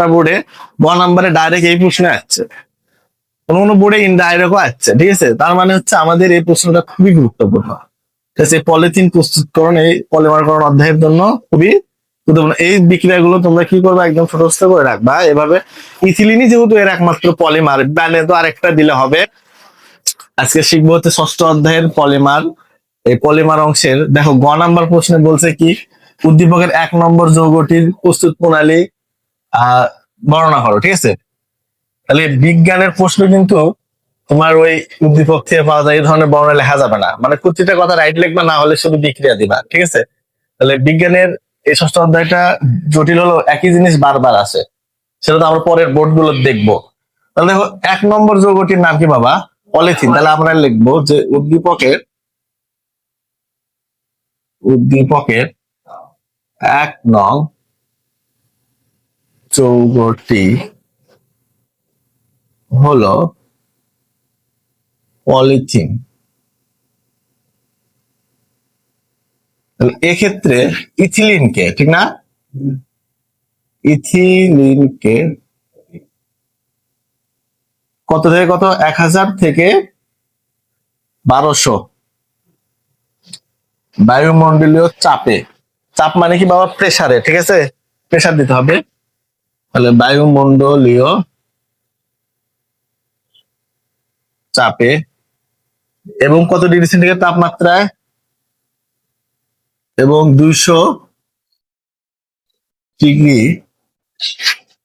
একটা বোর্ডে গ নাম্বারে ডাইরেক্ট এই প্রশ্ন আসছে। কোন কোনো বোর্ডে ইনডাইরেক্টও আসছে, ঠিক আছে? তার মানে হচ্ছে আমাদের এই প্রশ্নটা খুবই গুরুত্বপূর্ণ। ঠিক আছে পলিথিন প্রস্তুতকরণ, এই পলিমারকরণ অধ্যায়ের জন্য খুবই গুরুত্বপূর্ণ। এই বিক্রিয়াগুলো তোমরা কি করবে? একদম ছোটস্থ করে রাখবা। এভাবে ইথিলিনই যেহেতু এর একমাত্র পলিমার ব্যানে তো আরেকটা দিলে হবে। আজকে শিখব হচ্ছে ষষ্ঠ অধ্যায়ের পলিমার এই পলিমার অংশের, দেখো, গ নাম্বার প্রশ্নে বলছে কি, উদ্দীপকের এক নম্বর যৌগটির প্রস্তুত প্রণালী বর্ণনা করো ঠিক আছে? তাহলে বিজ্ঞানের প্রশ্ন কিন্তু তোমার ওই উদ্দীপক থেকে পাওয়া যায়, এই ধরনের বর্ণনা লেখা যাবে না। মানে প্রতিটা কথা রাইট লিখবা, না হলে শুধু বিক্রিয়া দিবা, ঠিক আছে? তাহলে বিজ্ঞানের এই ষষ্ঠ অধ্যায়টা জটিল হলো, একই জিনিস বারবার আসে সেটা তো আমরা পরের বোর্ডগুলো দেখব। তাহলে দেখো, এক নম্বর যৌগটির নাম কি বাবা? পলিথিন। তাহলে আমরা লিখব যে উদ্দীপকের উদ্দীপকের এক নং চৌগটি হলো পলিথিন। এক্ষেত্রে ইথিলিনকে, ঠিক না? ইথিলিনকে কত থেকে কত? এক হাজার থেকে বারোশো। বায়ুমণ্ডলীয় চাপে। চাপ মানে কি? বাবা প্রেসারে ঠিক আছে? প্রেসার দিতে হবে। তাহলে বায়ুমণ্ডলীয় চাপে এবং কত ডিগ্রি সেন্টিগ্রেড তাপমাত্রায়? এবং দুইশো ডিগ্রি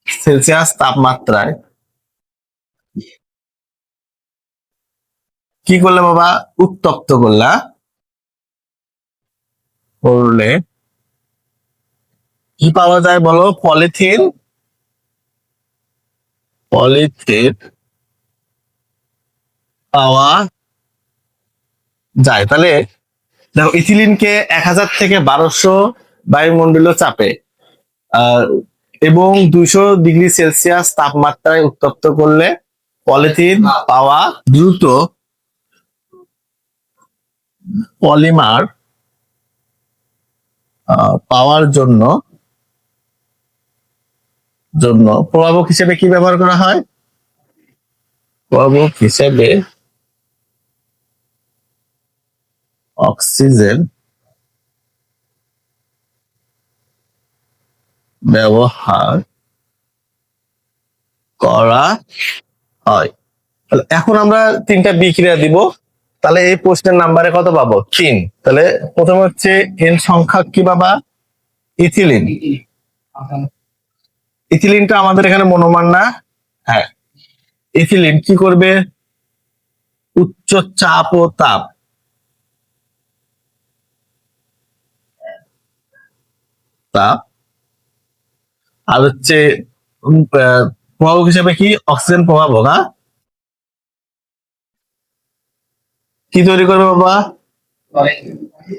সেলসিয়াস তাপমাত্রায়। কি করলে বাবা? উত্তপ্ত করলা। করলে কি পাওয়া যায় বলো? পলিথিন পলিথিন পাওয়া যায়। তাহলে দেখো, ইথিলিনকে এক হাজার থেকে বারোশো বায়ুমণ্ডলীয় চাপে এবং দুইশো ডিগ্রি সেলসিয়াস তাপমাত্রায় উত্তপ্ত করলে পলিথিন পাওয়া দ্রুত পলিমার পাওয়ার জন্য জন্য। প্রভাবক হিসেবে কি ব্যবহার করা হয়? প্রভাবক হিসেবে অক্সিজেন ব্যবহার করা হয়। এখন আমরা তিনটা বিক্রিয়া দিব। তাহলে এই প্রশ্নের নাম্বারে কত পাবো? তিন। তাহলে প্রথম হচ্ছে এন সংখ্যা কি বাবা? ইথিলিন। ইথিলিনটা আমাদের এখানে মনোমান না। হ্যাঁ। ইথিলিন কি করবে? উচ্চ চাপ ও তাপ। তাপ। আর হচ্ছে প্রভাবক হিসেবে কি? অক্সিজেন প্রভাবক হ্যাঁ? কি তৈরি করবে বাবা?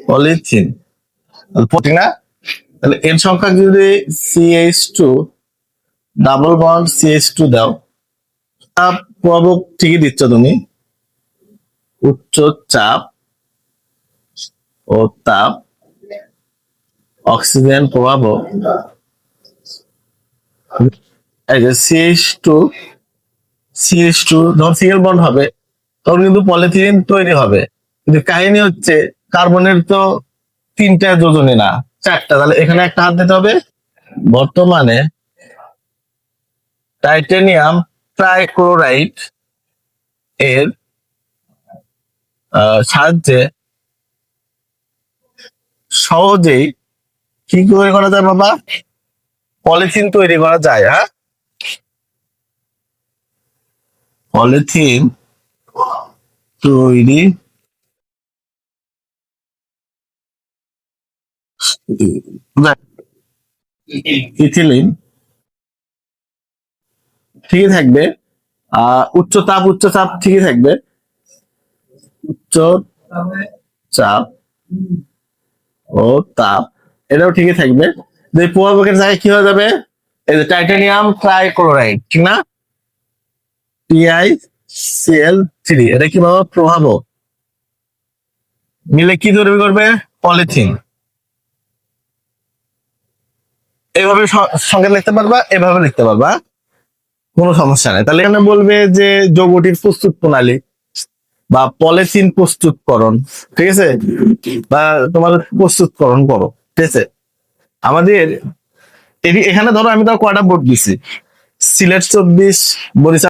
পলিথিন। না? তাহলে এর সংখ্যা যদি CH two double bond CH two দাও। তাপ প্রভাবক ঠিকই দিচ্ছ তুমি। উচ্চ চাপ ও তাপ অক্সিজেন যে সিএইচ টু সিএইচ টু যখন সিঙ্গেল বন্ড হবে, তখন কিন্তু পলিথিন তৈরি হবে। কিন্তু কাহিনী হচ্ছে কার্বনের তো তিনটা যোজনী না, চারটা। তাহলে এখানে একটা হাত দিতে হবে। বর্তমানে টাইটেনিয়াম ট্রাইক্লোরাইড এর সাহায্যে সহজেই কি তৈরি করা যায় বাবা? পলিথিন তৈরি করা যায় হ্যাঁ? পলিথিন তৈরি ইথিলিন ঠিকই থাকবে। উচ্চ তাপ উচ্চ চাপ ঠিকই থাকবে। উচ্চ চাপ ও তাপ, এটাও ঠিকই থাকবে। যে প্রভাবকের জায়গায় কি হয়ে যাবে? এই যে টাইটানিয়াম ট্রাইক্লোরাইড, ঠিক না? টিআই সিএল থ্রি এটা কি বাবা? প্রভাবক মিলে কি তৈরি করবে? পলিথিন। এইভাবে স- সংকেত লিখতে পারবা, এভাবে লিখতে পারবা? কোনো সমস্যা নেই। তাহলে এখানে বলবে যে যৌগটির প্রস্তুত প্রণালী বা পলিথিন প্রস্তুতকরণ, ঠিক আছে? বা তোমার প্রস্তুতকরণ করো, ঠিক আছে? আমাদের এখানে ধরো আমি তো কয়টা বোর্ড দিছি? সিলেট চব্বিশ, বরিশাল